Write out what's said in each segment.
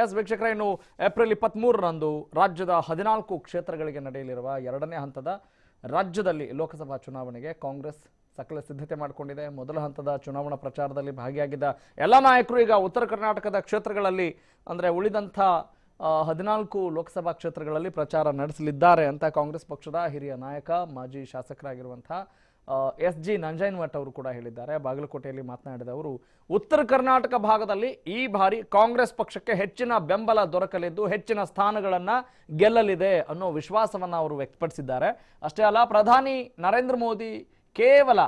S ವೀಕ್ಷಕರ, ಇನ್ನು April ಇಪ್ಪತ್ತ್ಮೂರರಂದು ರಾಜ್ಯದ ಹದಿನಾಲ್ಕು ಕ್ಷೇತ್ರಗಳಿಗೆ ನಡೆಯಲಿರುವ ಎರಡನೇ ಹಂತದ ರಾಜ್ಯದಲ್ಲಿ ಲೋಕಸಭಾ ಚುನಾವಣೆಗೆ ಕಾಂಗ್ರೆಸ್ ಸಕಲ ಸಿದ್ಧತೆ ಮಾಡಿಕೊಂಡಿದೆ. ಮೊದಲ ಹಂತದ ಚುನಾವಣಾ ಪ್ರಚಾರದಲ್ಲಿ ಭಾಗಿಯಾಗಿದ್ದ ಎಲ್ಲ ನಾಯಕರು ಈಗ ಉತ್ತರ ಕರ್ನಾಟಕದ ಕ್ಷೇತ್ರಗಳಲ್ಲಿ, ಅಂದರೆ ಉಳಿದಂಥ ಹದಿನಾಲ್ಕು ಲೋಕಸಭಾ ಕ್ಷೇತ್ರಗಳಲ್ಲಿ ಪ್ರಚಾರ ನಡೆಸಲಿದ್ದಾರೆ ಅಂತ ಕಾಂಗ್ರೆಸ್ ಪಕ್ಷದ ಹಿರಿಯ ನಾಯಕ, ಮಾಜಿ ಶಾಸಕರಾಗಿರುವಂಥ ಎಸ್ ಜಿ ನಂಜೈನ್ಮಠ್ ಅವರು ಕೂಡ ಹೇಳಿದ್ದಾರೆ. ಬಾಗಲಕೋಟೆಯಲ್ಲಿ ಮಾತನಾಡಿದ ಅವರು, ಉತ್ತರ ಕರ್ನಾಟಕ ಭಾಗದಲ್ಲಿ ಈ ಬಾರಿ ಕಾಂಗ್ರೆಸ್ ಪಕ್ಷಕ್ಕೆ ಹೆಚ್ಚಿನ ಬೆಂಬಲ ದೊರಕಲಿದ್ದು ಹೆಚ್ಚಿನ ಸ್ಥಾನಗಳನ್ನು ಗೆಲ್ಲಲಿದೆ ಅನ್ನೋ ವಿಶ್ವಾಸವನ್ನು ಅವರು ವ್ಯಕ್ತಪಡಿಸಿದ್ದಾರೆ. ಅಷ್ಟೇ ಅಲ್ಲ, ಪ್ರಧಾನಿ ನರೇಂದ್ರ ಮೋದಿ ಕೇವಲ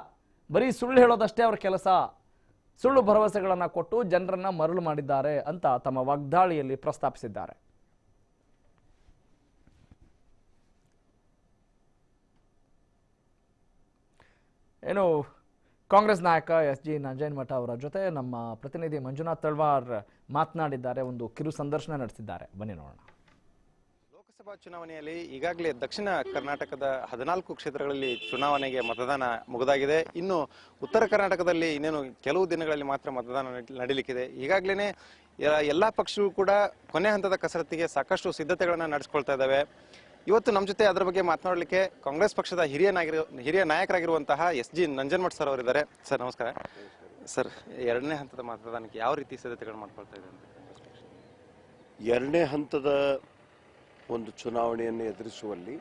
ಬರೀ ಸುಳ್ಳು ಹೇಳೋದಷ್ಟೇ ಅವರ ಕೆಲಸ. ಸುಳ್ಳು ಭರವಸೆಗಳನ್ನು ಕೊಟ್ಟು ಜನರನ್ನು ಮರಳು ಮಾಡಿದ್ದಾರೆ ಅಂತ ತಮ್ಮ ವಾಗ್ದಾಳಿಯಲ್ಲಿ ಪ್ರಸ್ತಾಪಿಸಿದ್ದಾರೆ. ಏನು, ಕಾಂಗ್ರೆಸ್ ನಾಯಕ ಎಸ್ ಜಿ ನಂಜನಮಠ ಅವರ ಜೊತೆ ನಮ್ಮ ಪ್ರತಿನಿಧಿ ಮಂಜುನಾಥ್ ತಳ್ವಾರ್ ಮಾತನಾಡಿದ್ದಾರೆ, ಒಂದು ಕಿರು ಸಂದರ್ಶನ ನಡೆಸಿದ್ದಾರೆ. ಬನ್ನಿ ನೋಡೋಣ. ಲೋಕಸಭಾ ಚುನಾವಣೆಯಲ್ಲಿ ಈಗಾಗಲೇ ದಕ್ಷಿಣ ಕರ್ನಾಟಕದ ಹದಿನಾಲ್ಕು ಕ್ಷೇತ್ರಗಳಲ್ಲಿ ಚುನಾವಣೆಗೆ ಮತದಾನ ಮುಗಿದಾಗಿದೆ. ಇನ್ನು ಉತ್ತರ ಕರ್ನಾಟಕದಲ್ಲಿ ಇನ್ನೇನು ಕೆಲವು ದಿನಗಳಲ್ಲಿ ಮಾತ್ರ ಮತದಾನ ನಡೆ- ನಡೀಲಿಕ್ಕಿದೆ. ಈಗಾಗಲೇ ಎಲ್ಲ ಪಕ್ಷಗಳು ಕೂಡ ಕೊನೆ ಹಂತದ ಕಸರತ್ತಿಗೆ ಸಾಕಷ್ಟು ಸಿದ್ಧತೆಗಳನ್ನು ನಡೆಸ್ಕೊಳ್ತಾ ಇದ್ದಾವೆ. ಇವತ್ತು ನಮ್ಮ ಜೊತೆ ಅದರ ಬಗ್ಗೆ ಮಾತನಾಡಲಿಕ್ಕೆ ಕಾಂಗ್ರೆಸ್ ಪಕ್ಷದ ಹಿರಿಯ ನಾಯಕರು ಹಿರಿಯ ನಾಯಕರಾಗಿರುವಂತಹ ಎಸ್ ಜಿ ನಂಜನ್ಮಠ್ ಸರ್ ಅವರಿದ್ದಾರೆ. ಸರ್, ನಮಸ್ಕಾರ. ಸರ್, ಎರಡನೇ ಹಂತದ ಮತದಾನಕ್ಕೆ ಯಾವ ರೀತಿ ಸಿದ್ಧತೆಗಳು ಮಾಡ್ಕೊಳ್ತಾ ಇದೆ ಎರಡನೇ ಹಂತದ ಒಂದು ಚುನಾವಣೆಯನ್ನು ಎದುರಿಸುವಲ್ಲಿ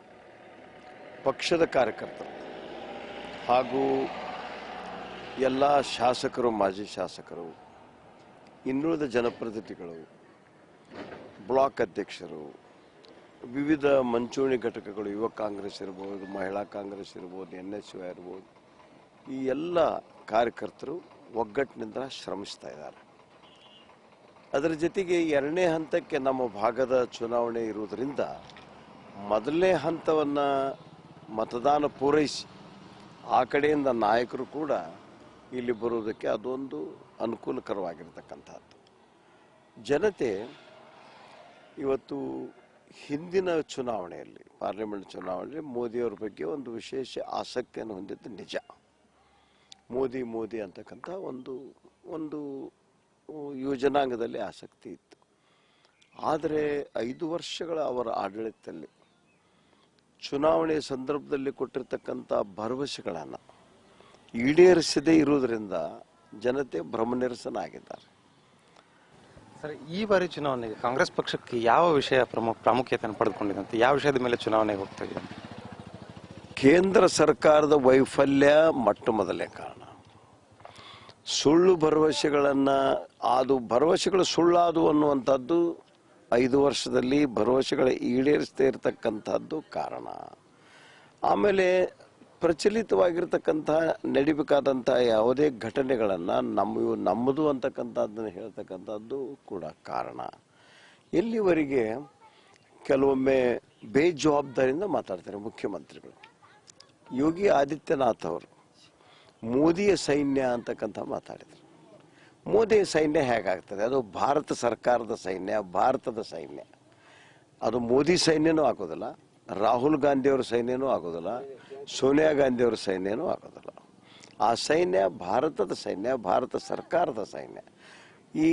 ಪಕ್ಷದ ಕಾರ್ಯಕರ್ತರು ಹಾಗೂ ಎಲ್ಲ ಶಾಸಕರು, ಮಾಜಿ ಶಾಸಕರು, ಇನ್ನುಳಿದ ಜನಪ್ರತಿನಿಧಿಗಳು, ಬ್ಲಾಕ್ ಅಧ್ಯಕ್ಷರು ವಿವಿಧ ಮಂಚೂಣಿ ಘಟಕಗಳು, ಯುವ ಕಾಂಗ್ರೆಸ್ ಇರ್ಬೋದು, ಮಹಿಳಾ ಕಾಂಗ್ರೆಸ್ ಇರ್ಬೋದು, ಎನ್ ಎಸ್ ಯು ಇರ್ಬೋದು, ಈ ಎಲ್ಲ ಕಾರ್ಯಕರ್ತರು ಒಗ್ಗಟ್ಟಿನಿಂದ ಶ್ರಮಿಸ್ತಾ ಇದ್ದಾರೆ. ಅದರ ಜೊತೆಗೆ ಎರಡನೇ ಹಂತಕ್ಕೆ ನಮ್ಮ ಭಾಗದ ಚುನಾವಣೆ ಇರುವುದರಿಂದ ಮೊದಲನೇ ಹಂತವನ್ನು ಮತದಾನ ಪೂರೈಸಿ, ಆ ಕಡೆಯಿಂದ ನಾಯಕರು ಕೂಡ ಇಲ್ಲಿ ಬರುವುದಕ್ಕೆ ಅದೊಂದು ಅನುಕೂಲಕರವಾಗಿರ್ತಕ್ಕಂಥದ್ದು ಜನತೆ ಇವತ್ತು ಹಿಂದಿನ ಚುನಾವಣೆಯಲ್ಲಿ, ಪಾರ್ಲಿಮೆಂಟ್ ಚುನಾವಣೆಯಲ್ಲಿ ಮೋದಿಯವರ ಬಗ್ಗೆ ಒಂದು ವಿಶೇಷ ಆಸಕ್ತಿಯನ್ನು ಹೊಂದಿದ್ದು ನಿಜ. ಮೋದಿ ಮೋದಿ ಅಂತಕ್ಕಂಥ ಒಂದು ಒಂದು ಯೋಜನಾಂಗದಲ್ಲಿ ಆಸಕ್ತಿ ಇತ್ತು. ಆದರೆ ಐದು ವರ್ಷಗಳ ಅವರ ಆಡಳಿತದಲ್ಲಿ, ಚುನಾವಣೆ ಸಂದರ್ಭದಲ್ಲಿ ಕೊಟ್ಟಿರ್ತಕ್ಕಂಥ ಭರವಸೆಗಳನ್ನು ಈಡೇರಿಸದೇ ಇರುವುದರಿಂದ ಜನತೆ ಭ್ರಮನಿರಸನ ಆಗಿದ್ದಾರೆ ಸರ್, ಈ ಬಾರಿ ಚುನಾವಣೆಗೆ ಕಾಂಗ್ರೆಸ್ ಪಕ್ಷಕ್ಕೆ ಯಾವ ವಿಷಯ ಪ್ರಮುಖ ಪ್ರಾಮುಖ್ಯತೆಯನ್ನು ಪಡೆದುಕೊಂಡಿದೆ ಯಾವ ವಿಷಯದ ಮೇಲೆ ಚುನಾವಣೆಗೆ ಹೋಗ್ತಾ ಕೇಂದ್ರ ಸರ್ಕಾರದ ವೈಫಲ್ಯ ಮೊಟ್ಟ ಮೊದಲನೇ ಕಾರಣ. ಸುಳ್ಳು ಭರವಸೆಗಳನ್ನು ಅದು ಭರವಸೆಗಳು ಸುಳ್ಳಾದು ಅನ್ನುವಂಥದ್ದು ಐದು ವರ್ಷದಲ್ಲಿ ಭರವಸೆಗಳ ಈಡೇರಿಸದೇ ಇರತಕ್ಕಂಥದ್ದು ಕಾರಣ. ಆಮೇಲೆ ಪ್ರಚಲಿತವಾಗಿರ್ತಕ್ಕಂಥ ನಡಿಬೇಕಾದಂತಹ ಯಾವುದೇ ಘಟನೆಗಳನ್ನು ನಮ್ಮ ನಮ್ಮದು ಅಂತಕ್ಕಂಥದ್ದನ್ನು ಹೇಳ್ತಕ್ಕಂಥದ್ದು ಕೂಡ ಕಾರಣ. ಎಲ್ಲಿವರೆಗೆ ಕೆಲವೊಮ್ಮೆ ಬೇಜವಾಬ್ದಾರಿಯಿಂದ ಮಾತಾಡ್ತಾರೆ ಮುಖ್ಯಮಂತ್ರಿಗಳು. ಯೋಗಿ ಆದಿತ್ಯನಾಥ್ ಅವರು ಮೋದಿಯ ಸೈನ್ಯ ಅಂತಕ್ಕಂಥ ಮಾತಾಡಿದರು. ಮೋದಿಯ ಸೈನ್ಯ ಹೇಗಾಗ್ತದೆ? ಅದು ಭಾರತ ಸರ್ಕಾರದ ಸೈನ್ಯ, ಭಾರತದ ಸೈನ್ಯ. ಅದು ಮೋದಿ ಸೈನ್ಯನೂ ಆಗೋದಿಲ್ಲ, ರಾಹುಲ್ ಗಾಂಧಿಯವರ ಸೈನ್ಯನೂ ಆಗೋದಿಲ್ಲ ಸೋನಿಯಾ ಗಾಂಧಿಯವರ ಸೈನ್ಯನೂ ಆಗೋದಿಲ್ಲ. ಆ ಸೈನ್ಯ ಭಾರತದ ಸೈನ್ಯ, ಭಾರತ ಸರ್ಕಾರದ ಸೈನ್ಯ. ಈ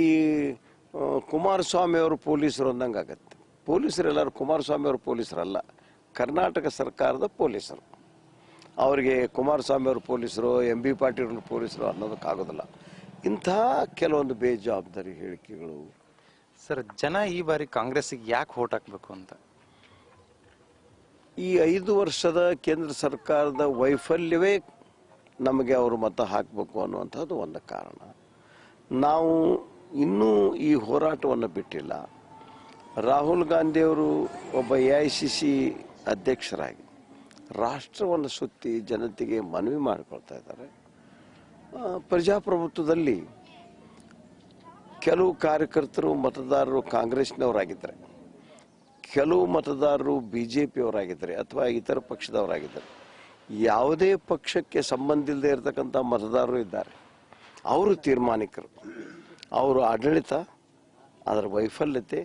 ಕುಮಾರಸ್ವಾಮಿ ಅವರು ಪೊಲೀಸರು ಅಂದಂಗೆ ಆಗತ್ತೆ. ಪೊಲೀಸರೆಲ್ಲರೂ ಕುಮಾರಸ್ವಾಮಿ ಅವರು ಪೊಲೀಸರಲ್ಲ, ಕರ್ನಾಟಕ ಸರ್ಕಾರದ ಪೊಲೀಸರು. ಅವರಿಗೆ ಕುಮಾರಸ್ವಾಮಿ ಅವರು ಪೊಲೀಸರು, ಎಂ ಬಿ ಪಾಟೀಲ್ ಪೊಲೀಸರು ಅನ್ನೋದಕ್ಕಾಗೋದಿಲ್ಲ ಇಂಥ ಕೆಲವೊಂದು ಬೇಜವಾಬ್ದಾರಿ ಹೇಳಿಕೆಗಳು. ಸರ್, ಜನ ಈ ಬಾರಿ ಕಾಂಗ್ರೆಸ್ಗೆ ಯಾಕೆ ಓಟ್ ಹಾಕ್ಬೇಕು ಅಂತ? ಈ ಐದು ವರ್ಷದ ಕೇಂದ್ರ ಸರ್ಕಾರದ ವೈಫಲ್ಯವೇ ನಮಗೆ ಅವರು ಮತ ಹಾಕಬೇಕು ಅನ್ನುವಂಥದ್ದು ಒಂದು ಕಾರಣ. ನಾವು ಇನ್ನೂ ಈ ಹೋರಾಟವನ್ನು ಬಿಟ್ಟಿಲ್ಲ. ರಾಹುಲ್ ಗಾಂಧಿಯವರು ಒಬ್ಬ ಎ ಐ ಸಿ ಸಿ ಅಧ್ಯಕ್ಷರಾಗಿ ರಾಷ್ಟ್ರವನ್ನು ಸುತ್ತಿ ಜನತೆಗೆ ಮನವಿ ಮಾಡಿಕೊಳ್ತಾ ಇದ್ದಾರೆ. ಪ್ರಜಾಪ್ರಭುತ್ವದಲ್ಲಿ ಕೆಲವು ಕಾರ್ಯಕರ್ತರು, ಮತದಾರರು ಕಾಂಗ್ರೆಸ್ನವರಾಗಿದ್ದಾರೆ. ಕೆಲವು ಮತದಾರರು ಬಿ ಜೆ ಪಿಯವರಾಗಿದ್ದಾರೆ ಅಥವಾ ಇತರ ಪಕ್ಷದವರಾಗಿದ್ದಾರೆ. ಯಾವುದೇ ಪಕ್ಷಕ್ಕೆ ಸಂಬಂಧ ಇಲ್ಲದೆ ಇರತಕ್ಕಂಥ ಮತದಾರರು ಇದ್ದಾರೆ. ಅವರು ತೀರ್ಮಾನಿಕರು. ಅವರು ಆಡಳಿತ, ಅದರ ವೈಫಲ್ಯತೆ,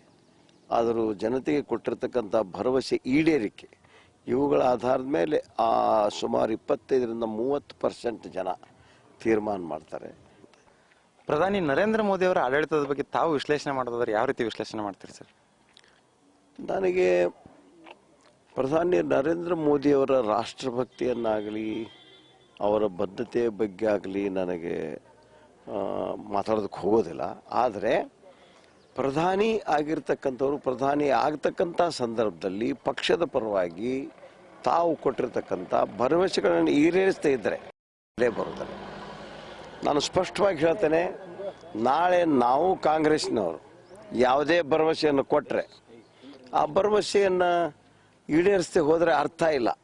ಅದರ ಜನತೆಗೆ ಕೊಟ್ಟಿರ್ತಕ್ಕಂಥ ಭರವಸೆ ಈಡೇರಿಕೆ, ಇವುಗಳ ಆಧಾರದ ಮೇಲೆ ಆ ಸುಮಾರು ಇಪ್ಪತ್ತೈದರಿಂದ ಮೂವತ್ತು ಪರ್ಸೆಂಟ್ ಜನ ತೀರ್ಮಾನ ಮಾಡ್ತಾರೆ. ಪ್ರಧಾನಿ ನರೇಂದ್ರ ಮೋದಿ ಅವರ ಆಡಳಿತದ ಬಗ್ಗೆ ತಾವು ವಿಶ್ಲೇಷಣೆ ಮಾಡೋದಾದ್ರೆ ಯಾವ ರೀತಿ ವಿಶ್ಲೇಷಣೆ ಮಾಡ್ತೀರಿ ಸರ್? ನನಗೆ ಪ್ರಧಾನಿ ನರೇಂದ್ರ ಮೋದಿಯವರ ರಾಷ್ಟ್ರಭಕ್ತಿಯನ್ನಾಗಲಿ, ಅವರ ಬದ್ಧತೆ ಬಗ್ಗೆ ಆಗಲಿ ನನಗೆ ಮಾತಾಡೋದಕ್ಕೆ ಹೋಗೋದಿಲ್ಲ. ಆದರೆ ಪ್ರಧಾನಿ ಆಗಿರ್ತಕ್ಕಂಥವ್ರು, ಪ್ರಧಾನಿ ಆಗ್ತಕ್ಕಂಥ ಸಂದರ್ಭದಲ್ಲಿ ಪಕ್ಷದ ಪರವಾಗಿ ತಾವು ಕೊಟ್ಟಿರ್ತಕ್ಕಂಥ ಭರವಸೆಗಳನ್ನು ಈಡೇರಿಸ್ತಾ ಇದ್ದರೆ ಇಲ್ಲೇ ಬರುತ್ತದೆ ನಾನು ಸ್ಪಷ್ಟವಾಗಿ ಹೇಳ್ತೇನೆ, ನಾಳೆ ನಾವು ಕಾಂಗ್ರೆಸ್ನವರು ಯಾವುದೇ ಭರವಸೆಯನ್ನು ಕೊಟ್ಟರೆ ಆ ಭರವಸೆಯನ್ನು ಈಡೇರಿಸದೆ ಹೋದರೆ ಅರ್ಥ ಇಲ್ಲ.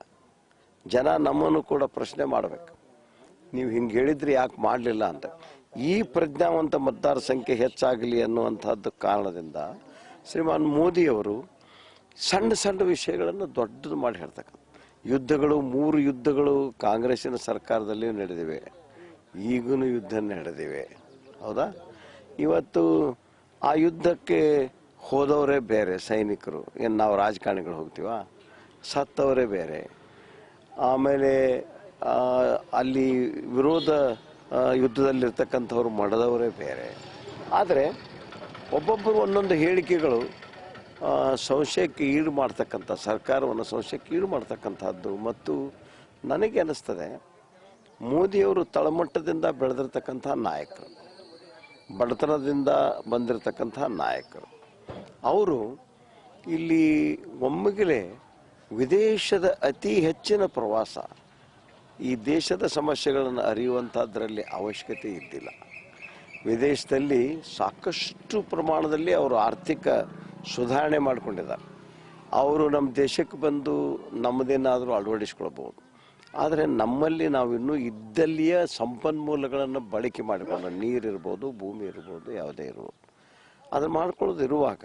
ಜನ ನಮ್ಮನ್ನು ಕೂಡ ಪ್ರಶ್ನೆ ಮಾಡಬೇಕು. ನೀವು ಹಿಂಗೆ ಹೇಳಿದ್ರಿ ಯಾಕೆ ಮಾಡಲಿಲ್ಲ ಅಂತ. ಈ ಪ್ರಜ್ಞಾವಂತ ಮತದಾರ ಸಂಖ್ಯೆ ಹೆಚ್ಚಾಗಲಿ ಅನ್ನುವಂಥದ್ದು ಕಾರಣದಿಂದ ಶ್ರೀಮಾನ್ ಮೋದಿಯವರು ಸಣ್ಣ ಸಣ್ಣ ವಿಷಯಗಳನ್ನು ದೊಡ್ಡದು ಮಾಡಿ ಹೇಳ್ತಕ್ಕಂಥ ಯುದ್ಧಗಳು, ಮೂರು ಯುದ್ಧಗಳು ಕಾಂಗ್ರೆಸ್ಸಿನ ಸರ್ಕಾರದಲ್ಲಿ ನಡೆದಿವೆ. ಈಗೂ ಯುದ್ಧ ನಡೆದಿವೆ. ಹೌದಾ? ಇವತ್ತು ಆ ಯುದ್ಧಕ್ಕೆ ಹೋದವರೇ ಬೇರೆ, ಸೈನಿಕರು. ಏನು ನಾವು ರಾಜಕಾರಣಿಗಳು ಹೋಗ್ತೀವ? ಸತ್ತವರೇ ಬೇರೆ. ಆಮೇಲೆ ಅಲ್ಲಿ ವಿರೋಧ ಯುದ್ಧದಲ್ಲಿರ್ತಕ್ಕಂಥವ್ರು ಮಡದವರೇ ಬೇರೆ. ಆದರೆ, ಒಬ್ಬೊಬ್ಬರು ಒಂದೊಂದು ಹೇಳಿಕೆಗಳು ಸಂಶಯಕ್ಕೆ ಈಡು ಮಾಡ್ತಕ್ಕಂಥ, ಸರ್ಕಾರವನ್ನು ಸಂಶಯಕ್ಕೆ ಈಡು ಮಾಡ್ತಕ್ಕಂಥದ್ದು. ಮತ್ತು ನನಗೆ ಅನ್ನಿಸ್ತದೆ ಮೋದಿಯವರು ತಳಮಟ್ಟದಿಂದ ಬೆಳೆದಿರ್ತಕ್ಕಂಥ ನಾಯಕರು, ಬಡತನದಿಂದ ಬಂದಿರತಕ್ಕಂಥ ನಾಯಕರು. ಅವರು ಇಲ್ಲಿ ಒಮ್ಮಿಗಲೇ ವಿದೇಶದ ಅತಿ ಹೆಚ್ಚಿನ ಪ್ರವಾಸ, ಈ ದೇಶದ ಸಮಸ್ಯೆಗಳನ್ನು ಅರಿಯುವಂಥದ್ರಲ್ಲಿ ಅವಶ್ಯಕತೆ ಇದ್ದಿಲ್ಲ. ವಿದೇಶದಲ್ಲಿ ಸಾಕಷ್ಟು ಪ್ರಮಾಣದಲ್ಲಿ ಅವರು ಆರ್ಥಿಕ ಸುಧಾರಣೆ ಮಾಡಿಕೊಂಡಿದ್ದಾರೆ. ಅವರು ನಮ್ಮ ದೇಶಕ್ಕೆ ಬಂದು ನಮ್ಮದೇನಾದರೂ ಅಳವಡಿಸ್ಕೊಳ್ಬೋದು ಆದರೆ ನಮ್ಮಲ್ಲಿ ನಾವು ಇನ್ನೂ ಇದ್ದಲ್ಲಿಯ ಸಂಪನ್ಮೂಲಗಳನ್ನು ಬಳಕೆ ಮಾಡಿಕೊಂಡು ನೀರಿರ್ಬೋದು, ಭೂಮಿ ಇರ್ಬೋದು, ಯಾವುದೇ ಇರ್ಬೋದು. ಅದನ್ನು ಮಾಡ್ಕೊಳ್ಳೋದು ಇರುವಾಗ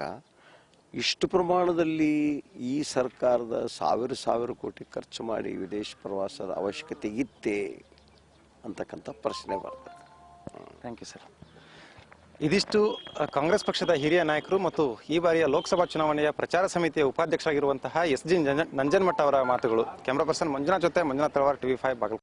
ಇಷ್ಟು ಪ್ರಮಾಣದಲ್ಲಿ ಈ ಸರ್ಕಾರದ ಸಾವಿರ ಸಾವಿರ ಕೋಟಿ ಖರ್ಚು ಮಾಡಿ ವಿದೇಶ ಪ್ರವಾಸದ ಅವಶ್ಯಕತೆ ಇತ್ತೇ ಅಂತಕ್ಕಂಥ ಪ್ರಶ್ನೆ ಬರ್ತದೆ. ಥ್ಯಾಂಕ್ ಯು ಸರ್ ಇದಿಷ್ಟು ಕಾಂಗ್ರೆಸ್ ಪಕ್ಷದ ಹಿರಿಯ ನಾಯಕರು ಮತ್ತು ಈ ಬಾರಿಯ ಲೋಕಸಭಾ ಚುನಾವಣೆಯ ಪ್ರಚಾರ ಸಮಿತಿಯ ಉಪಾಧ್ಯಕ್ಷರಾಗಿರುವಂತಹ ಎಸ್ ಜಿ ನಂಜನ್ಮಠ ಅವರ ಮಾತುಗಳು. ಕ್ಯಾಮ್ರಾ ಪರ್ಸನ್ ಮಂಜುನಾಥ್ ಜೊತೆ ಮಂಜುನಾಥ್ ತಳವಾರ್ ಟಿವಿ ಫೈವ್ ಬಾಗಲಕೋಟೆ.